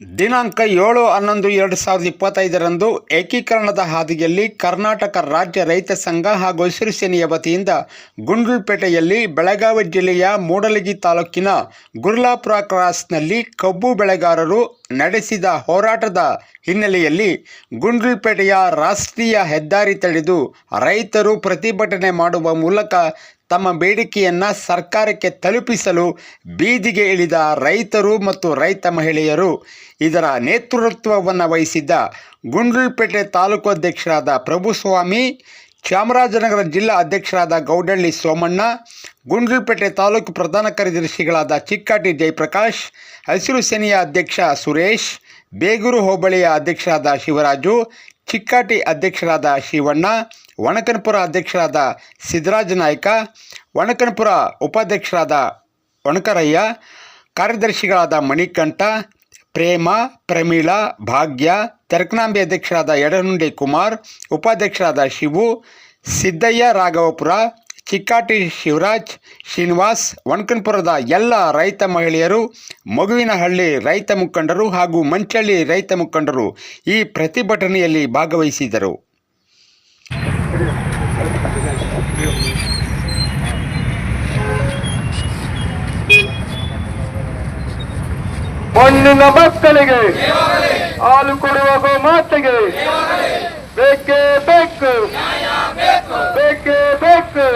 ದಿನಾಂಕ ಏಳು ಹನ್ನೊಂದು ಎರಡು ಸಾವಿರದ ಇಪ್ಪತ್ತೈದರಂದು ಏಕೀಕರಣದ ಹಾದಿಯಲ್ಲಿ ಕರ್ನಾಟಕ ರಾಜ್ಯ ರೈತ ಸಂಘ ಹಾಗೂ ಹಸಿರು ಸೇನೆಯ ವತಿಯಿಂದ ಗುಂಡ್ಲುಪೇಟೆಯಲ್ಲಿ ಬೆಳಗಾವಿ ಜಿಲ್ಲೆಯ ಮೂಡಲಗಿ ತಾಲೂಕಿನ ಗುರ್ಲಾಪುರ ಕ್ರಾಸ್ನಲ್ಲಿ ಕಬ್ಬು ಬೆಳೆಗಾರರು ನಡೆಸಿದ ಹೋರಾಟದ ಹಿನ್ನೆಲೆಯಲ್ಲಿ ಗುಂಡ್ಲುಪೇಟೆಯ ರಾಷ್ಟ್ರೀಯ ಹೆದ್ದಾರಿ ತಡೆದು ರೈತರು ಪ್ರತಿಭಟನೆ ಮಾಡುವ ಮೂಲಕ ತಮ್ಮ ಬೇಡಿಕೆಯನ್ನು ಸರ್ಕಾರಕ್ಕೆ ತಲುಪಿಸಲು ಬೀದಿಗೆ ಇಳಿದ ರೈತರು ಮತ್ತು ರೈತ ಮಹಿಳೆಯರು ಇದರ ನೇತೃತ್ವವನ್ನು ವಹಿಸಿದ್ದ ಗುಂಡ್ಲುಪೇಟೆ ತಾಲೂಕು ಅಧ್ಯಕ್ಷರಾದ ಪ್ರಭುಸ್ವಾಮಿ, ಚಾಮರಾಜನಗರ ಜಿಲ್ಲಾ ಅಧ್ಯಕ್ಷರಾದ ಗೌಡಳ್ಳಿ ಸೋಮಣ್ಣ, ಗುಂಡ್ಲುಪೇಟೆ ತಾಲೂಕು ಪ್ರಧಾನ ಕಾರ್ಯದರ್ಶಿಗಳಾದ ಚಿಕ್ಕಾಟಿ ಜಯಪ್ರಕಾಶ್, ಹಸಿರು ಸೇನೆಯ ಅಧ್ಯಕ್ಷ ಸುರೇಶ್, ಬೇಗೂರು ಹೋಬಳಿಯ ಅಧ್ಯಕ್ಷರಾದ ಶಿವರಾಜು, ಚಿಕ್ಕಾಟಿ ಅಧ್ಯಕ್ಷರಾದ ಶಿವಣ್ಣ ಒಣಕನಪುರ ಅಧ್ಯಕ್ಷರಾದ ಸಿದ್ದರಾಜ ನಾಯ್ಕ ಒಣಕನಪುರ ಉಪಾಧ್ಯಕ್ಷರಾದ ಒಣಕರಯ್ಯ, ಕಾರ್ಯದರ್ಶಿಗಳಾದ ಮಣಿಕಂಠ, ಪ್ರೇಮ, ಪ್ರಮೀಳಾ, ಭಾಗ್ಯ, ತೆರಕನಾಂಬಿ ಅಧ್ಯಕ್ಷರಾದ ಯಡನುಂಡಿ ಕುಮಾರ್, ಉಪಾಧ್ಯಕ್ಷರಾದ ಶಿವು, ಸಿದ್ದಯ್ಯ ರಾಘವಪುರ, ಚಿಕ್ಕಾಟಿ ಶಿವರಾಜ್, ಶ್ರೀನಿವಾಸ್ ಒಣಕನ್ಪುರದ ಎಲ್ಲ ರೈತ ಮಹಿಳೆಯರು, ಮಗುವಿನಹಳ್ಳಿ ರೈತ ಮುಖಂಡರು ಹಾಗೂ ಮಂಚಳ್ಳಿ ರೈತ ಮುಖಂಡರು ಈ ಪ್ರತಿಭಟನೆಯಲ್ಲಿ ಭಾಗವಹಿಸಿದರು. ಮಣ್ಣಿನ ಮಕ್ಕಳಿಗೆ. ಹಾಲು ಕೊಡುವ ಗೋಮಾತೆಗೆ. ಬೇಕೇ ಬೇಕು. ಬೇಕೇ ಬೇಕು.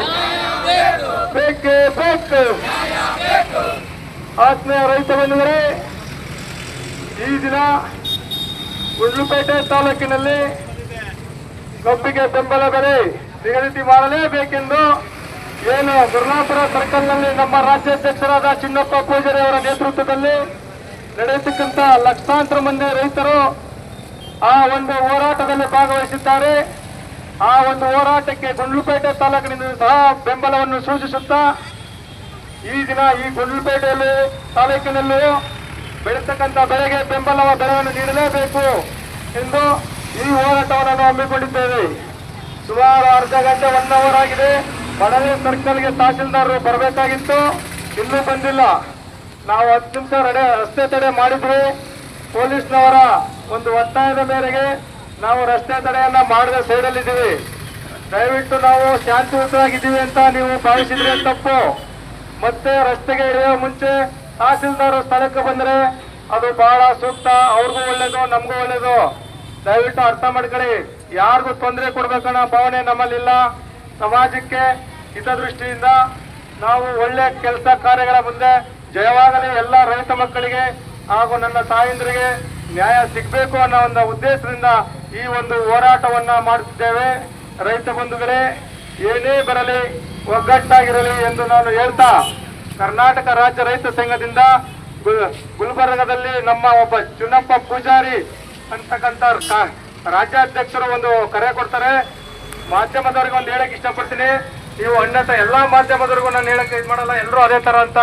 ಬೇಕೇ ಬೇಕು. ಆತ್ಮೀಯ ರೈತ ಬಂದರೆ ಈ ದಿನ ಗುಂಡ್ಲುಪೇಟೆ ತಾಲೂಕಿನಲ್ಲಿ ಕಬ್ಬಿಗೆ ಬೆಂಬಲ ಬೆಲೆ ನಿಗದಿ ಮಾಡಲೇಬೇಕೆಂದು ಏನು ಗುರುನಾಪುರ ಸರ್ಕಲ್ನಲ್ಲಿ ನಮ್ಮ ರಾಜ್ಯಾಧ್ಯಕ್ಷರಾದ ಚಿನ್ನಪ್ಪ ಪೂಜಾರಿ ಅವರ ನೇತೃತ್ವದಲ್ಲಿ ನಡೆಯತಕ್ಕಂತ ಲಕ್ಷಾಂತರ ಮಂದಿ ರೈತರು ಆ ಒಂದು ಹೋರಾಟದಲ್ಲಿ ಭಾಗವಹಿಸಿದ್ದಾರೆ. ಆ ಒಂದು ಹೋರಾಟಕ್ಕೆ ಗುಂಡ್ಲುಪೇಟೆ ತಾಲೂಕಿನಿಂದ ಸಹ ಬೆಂಬಲವನ್ನು ಸೂಚಿಸುತ್ತಾ, ಈ ದಿನ ಈ ಗುಂಡ್ಲುಪೇಟೆಯಲ್ಲಿ, ತಾಲೂಕಿನಲ್ಲೂ ಬೆಳೀತಕ್ಕಂಥ ಬೆಳೆಗೆ ಬೆಂಬಲ ಬೆಲೆಯನ್ನು ನೀಡಲೇಬೇಕು ಎಂದು ಈ ಹೋರಾಟವನ್ನು ನಾವು ಹಮ್ಮಿಕೊಂಡಿದ್ದೇವೆ. ಸುಮಾರು ಅರ್ಧ ಗಂಟೆ ಒನ್ ಅವರ್ ಆಗಿದೆ. ಬಡವೆ ಸರ್ಕಲ್ಗೆ ತಹಸೀಲ್ದಾರರು ಬರಬೇಕಾಗಿತ್ತು. ಇನ್ನೂ ಬಂದಿಲ್ಲ. ನಾವು ಹತ್ತು ನಿಮಿಷ ರಡೆ ರಸ್ತೆ ತಡೆ ಮಾಡಿದ್ವಿ. ಪೊಲೀಸ್ನವರ ಒಂದು ಒತ್ತಾಯದ ಮೇರೆಗೆ ನಾವು ರಸ್ತೆ ತಡೆಯನ್ನ ಮಾಡದೆ ಸೈಡಲ್ಲಿದ್ದೀವಿ. ದಯವಿಟ್ಟು ನಾವು ಶಾಂತಿಯುತವಾಗಿದ್ದೀವಿ ಅಂತ ನೀವು ಭಾವಿಸಿದ್ರೆ ತಪ್ಪು. ಮತ್ತೆ ರಸ್ತೆಗೆ ಇಳಿಯುವ ಮುಂಚೆ ತಹಸೀಲ್ದಾರ್ ಸ್ಥಳಕ್ಕೆ ಬಂದ್ರೆ ಅದು ಬಹಳ ಸೂಕ್ತ, ಅವ್ರಿಗೂ ಒಳ್ಳೇದು, ನಮಗೂ ಒಳ್ಳೇದು. ದಯವಿಟ್ಟು ಅರ್ಥ ಮಾಡ್ಕೊಳ್ಳಿ. ಯಾರಿಗೂ ತೊಂದರೆ ಕೊಡ್ಬೇಕನ್ನೋ ಭಾವನೆ ನಮ್ಮಲ್ಲಿಲ್ಲ. ಸಮಾಜಕ್ಕೆ ಹಿತದೃಷ್ಟಿಯಿಂದ ನಾವು ಒಳ್ಳೆ ಕೆಲಸ ಕಾರ್ಯಗಳ ಮುಂದೆ ಜಯವಾಗಲಿ ಎಲ್ಲ ರೈತ ಮಕ್ಕಳಿಗೆ ಹಾಗೂ ನನ್ನ ತಾಯಂದ್ರಿಗೆ ನ್ಯಾಯ ಸಿಗಬೇಕು ಅನ್ನೋ ಒಂದು ಉದ್ದೇಶದಿಂದ ಈ ಒಂದು ಹೋರಾಟವನ್ನ ಮಾಡುತ್ತಿದ್ದೇವೆ ರೈತ ಬಂಧುಗಳೇ, ಏನೇ ಬರಲಿ ಒಗ್ಗಟ್ಟಾಗಿರಲಿ ಎಂದು ನಾನು ಹೇಳ್ತಾ, ಕರ್ನಾಟಕ ರಾಜ್ಯ ರೈತ ಸಂಘದಿಂದ ಗುಲ್- ಗುಲ್ಬರ್ಗದಲ್ಲಿ ನಮ್ಮ ಒಬ್ಬ ಚುನ್ನಪ್ಪ ಪೂಜಾರಿ ಅಂತಕ್ಕಂಥ ರಾಜ್ಯಾಧ್ಯಕ್ಷರು ಒಂದು ಕರೆ ಕೊಡ್ತಾರೆ. ಮಾಧ್ಯಮದವ್ರಿಗೆ ಒಂದು ಹೇಳಕ್ ಇಷ್ಟಪಡ್ತೀನಿ. ನೀವು ಅಣ್ಣತ ಎಲ್ಲ ಮಾಧ್ಯಮದವ್ರಿಗೂ ನಾನು ಹೇಳಕ್ಕೆ ಇದು ಮಾಡಲ್ಲ ಎಲ್ಲರೂ ಅದೇ ಥರ ಅಂತ.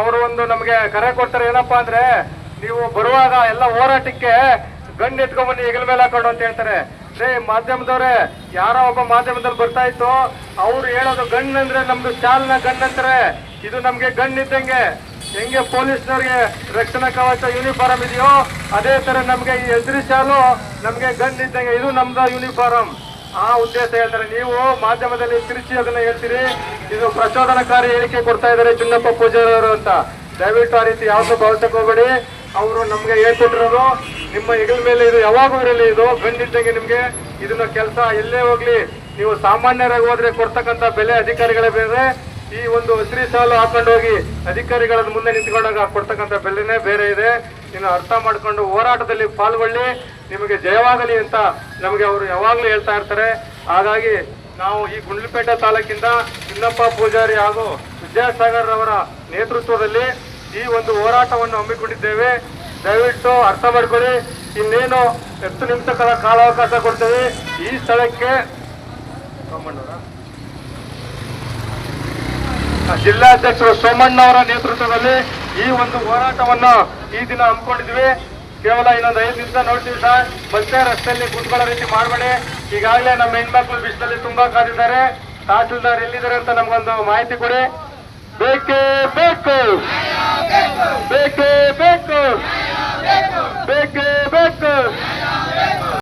ಅವರು ಒಂದು ನಮಗೆ ಕರೆ ಕೊಡ್ತಾರೆ, ಏನಪ್ಪಾ ಅಂದ್ರೆ ನೀವು ಬರುವಾಗ ಎಲ್ಲ ಹೋರಾಟಕ್ಕೆ ಗನ್ ಎತ್ಕೊಂಡ್ಬನ್ನಿ ಹೆಗಲ ಮೇಲೆ ಹಾಕೊಂಡು ಅಂತ ಹೇಳ್ತಾರೆ. ರೇ ಮಾಧ್ಯಮದವ್ರೆ, ಯಾರೋ ಒಬ್ಬ ಮಾಧ್ಯಮದಲ್ಲಿ ಬರ್ತಾ ಇತ್ತು, ಅವ್ರು ಹೇಳೋದು ಗನ್ ಅಂದ್ರೆ ನಮ್ದು ಚಾಲನ ಗನ್ ಅಂತಾರೆ. ಇದು ನಮ್ಗೆ ಗನ್ ಇದ್ದಂಗೆ. ಹೆಂಗೆ ಪೊಲೀಸ್ನವ್ರಿಗೆ ರಕ್ಷಣಾ ಕವಚ ಯೂನಿಫಾರ್ಮ್ ಇದೆಯೋ, ಅದೇ ತರ ನಮ್ಗೆ ಈ ಎದುರಿ ಶಾಲು ನಮ್ಗೆ ಗನ್ ಇದ್ದಂಗೆ. ಇದು ನಮ್ದ ಯೂನಿಫಾರ್ಮ್ ಆ ಉದ್ದೇಶ ಹೇಳ್ತಾರೆ. ನೀವು ಮಾಧ್ಯಮದಲ್ಲಿ ತಿರುಚಿ ಅದನ್ನ ಹೇಳ್ತೀರಿ. ಇದು ಪ್ರಚೋದನಕಾರಿ ಹೇಳಿಕೆ ಕೊಡ್ತಾ ಇದ್ದಾರೆ ಚಿನ್ನಪ್ಪ ಪೂಜಾರವರು ಅಂತ. ದಯವಿಟ್ಟು ಆ ರೀತಿ ಯಾವ್ದು ಹೋಗ್ಬೇಡಿ. ಅವರು ನಮ್ಗೆ ಹೇಳ್ಕೊಟ್ಟಿರೋದು, ನಿಮ್ಮ ಹೆಗಲ ಮೇಲೆ ಇದು ಯಾವಾಗೂ ಇರಲಿ, ಇದು ಬಂದಿದ್ದಂಗೆ ನಿಮ್ಗೆ ಇದನ್ನ ಕೆಲಸ ಎಲ್ಲೇ ಹೋಗ್ಲಿ. ನೀವು ಸಾಮಾನ್ಯರಾಗಿ ಹೋದ್ರೆ ಕೊಡ್ತಕ್ಕಂತ ಬೆಲೆ ಅಧಿಕಾರಿಗಳೇ ಬೇರೆ ಈ ಒಂದು ಹಸಿರಿ ಸಾಲು ಹಾಕೊಂಡು ಹೋಗಿ ಅಧಿಕಾರಿಗಳ ಮುಂದೆ ನಿಂತ್ಕೊಂಡಾಗ ಕೊಡ್ತಕ್ಕಂಥ ಬೆಲೆನೇ ಬೇರೆ ಇದೆ. ಇನ್ನು ಅರ್ಥ ಮಾಡ್ಕೊಂಡು ಹೋರಾಟದಲ್ಲಿ ಪಾಲ್ಗೊಳ್ಳಿ. ನಿಮಗೆ ಜಯವಾಗಲಿ ಅಂತ ನಮಗೆ ಅವರು ಯಾವಾಗಲೂ ಹೇಳ್ತಾ ಇರ್ತಾರೆ. ಹಾಗಾಗಿ ನಾವು ಈ ಗುಂಡ್ಲುಪೇಟೆ ತಾಲೂಕಿಂದ ಚಿನ್ನಪ್ಪ ಪೂಜಾರಿ ಹಾಗೂ ವಿದ್ಯಾಸಾಗರ್ ಅವರ ನೇತೃತ್ವದಲ್ಲಿ ಈ ಒಂದು ಹೋರಾಟವನ್ನು ಹಮ್ಮಿಕೊಂಡಿದ್ದೇವೆ. ದಯವಿಟ್ಟು ಅರ್ಥ ಮಾಡ್ಕೊಳ್ಳಿ. ಇನ್ನೇನು ಹತ್ತು ನಿಮಿಷಗಳ ಕಾಲಾವಕಾಶ ಕೊಡ್ತೇವೆ. ಈ ಸ್ಥಳಕ್ಕೆ ಸೋಮಣ್ಣವರ? ಜಿಲ್ಲಾಧ್ಯಕ್ಷರು ಸೋಮಣ್ಣ ಅವರ ನೇತೃತ್ವದಲ್ಲಿ ಈ ಒಂದು ಹೋರಾಟವನ್ನು ಈ ದಿನ ಹಮ್ಮಿಕೊಂಡಿದ್ವಿ ಕೇವಲ ಇನ್ನೊಂದು ಐದು ನಿಮಿಷ ನೋಡ್ತೀವಿ ಸರ್. ಮತ್ತೆ ರಸ್ತೆಯಲ್ಲಿ ಕುತ್ಕೊಳ್ಳೋ ರೀತಿ ಮಾಡಬೇಡಿ. ಈಗಾಗಲೇ ನಮ್ಮ ಹೆಣ್ಮಕ್ಳು ಬಿಸಿಲಲ್ಲಿ ತುಂಬಾ ಕಾದಿದ್ದಾರೆ. ತಹಸೀಲ್ದಾರ್ ಎಲ್ಲಿದ್ದಾರೆ ಅಂತ ನಮ್ಗೊಂದು ಮಾಹಿತಿ ಕೊಡಿ. ಬೇಕೇ ಬೇಕು. ಬೇಕೇ ಬೇಕು. ಬೇಕೇ ಬೇಕು.